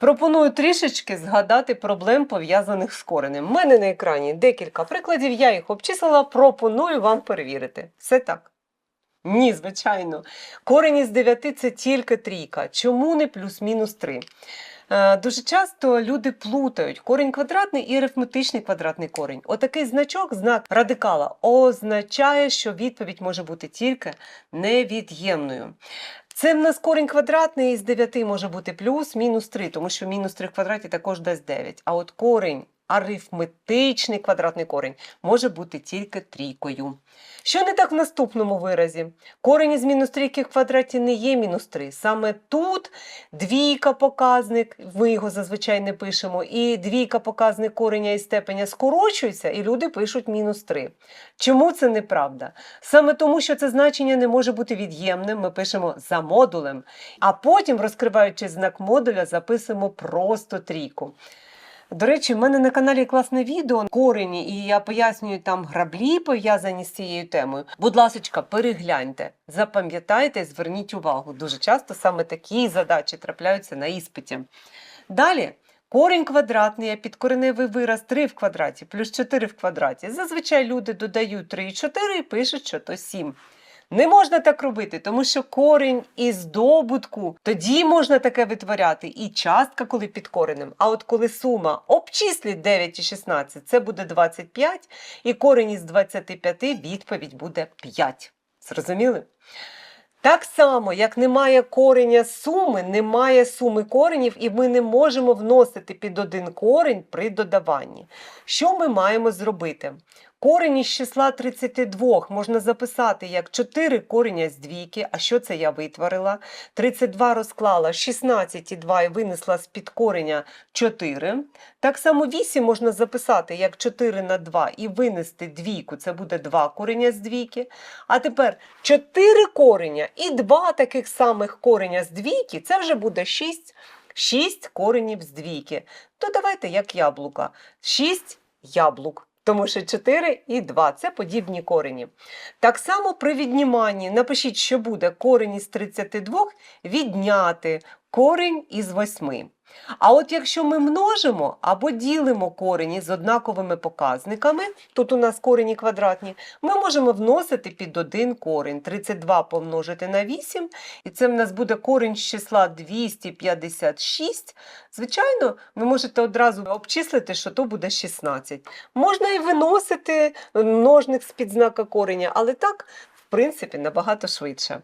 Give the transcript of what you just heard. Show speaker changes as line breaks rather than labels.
Пропоную трішечки згадати проблем, пов'язаних з коренем. У мене на екрані декілька прикладів, я їх обчислила, пропоную вам перевірити. Все так? Ні, звичайно. Корень із 9 це тільки трійка. Чому не плюс-мінус 3? Е, Дуже часто люди плутають корінь квадратний і арифметичний квадратний корінь. Отакий значок, знак радикала, означає, що відповідь може бути тільки невід'ємною. Це в нас корінь квадратний із 9 може бути плюс, мінус 3, тому що мінус 3 в квадраті також дасть 9. А от корінь, арифметичний квадратний корінь, може бути тільки трійкою. Що не так в наступному виразі? Корінь із мінус трійки в квадраті не є мінус 3. Саме тут двійка показник, ми його зазвичай не пишемо, і двійка показник кореня і степеня скорочується, і люди пишуть мінус 3. Чому це неправда? Саме тому, що це значення не може бути від'ємним, ми пишемо за модулем, а потім, розкриваючи знак модуля, записуємо просто трійку. До речі, в мене на каналі класне відео корені, і я пояснюю там граблі, пов'язані з цією темою. Будь ласочка, перегляньте, запам'ятайте, зверніть увагу. Дуже часто саме такі задачі трапляються на іспиті. Далі. Корінь квадратний, а підкореневий вираз 3 в квадраті плюс 4 в квадраті. Зазвичай люди додають 3 і 4 і пишуть, що то 7. Не можна так робити, тому що корінь із добутку, тоді можна таке витворяти і частка, коли під коренем. А от коли сума обчислить 9 і 16, це буде 25, і корінь із 25 відповідь буде 5. Зрозуміли? Так само, як немає кореня суми, немає суми коренів, і ми не можемо вносити під один корень при додаванні. Що ми маємо зробити? Корень із числа 32 можна записати як 4 кореня з двійки. А що це я витворила? 32 розклала 16 і 2 і винесла з під кореня 4. Так само 8 можна записати як 4 на 2 і винести двійку. Це буде 2 кореня з двійки. А тепер 4 кореня і 2 таких самих кореня з двійки, це вже буде 6. 6 коренів з двійки. То давайте як яблука. 6 яблук. Тому що 4 і 2 це подібні корені. Так само при відніманні напишіть, що буде корень із 32 відняти корень із 8. А от якщо ми множимо або ділимо корені з однаковими показниками, тут у нас корені квадратні, ми можемо вносити під один корень. 32 помножити на 8, і це в нас буде корень з числа 256. Звичайно, ви можете одразу обчислити, що то буде 16. Можна і виносити множник з-під знака кореня, але так, в принципі, набагато швидше.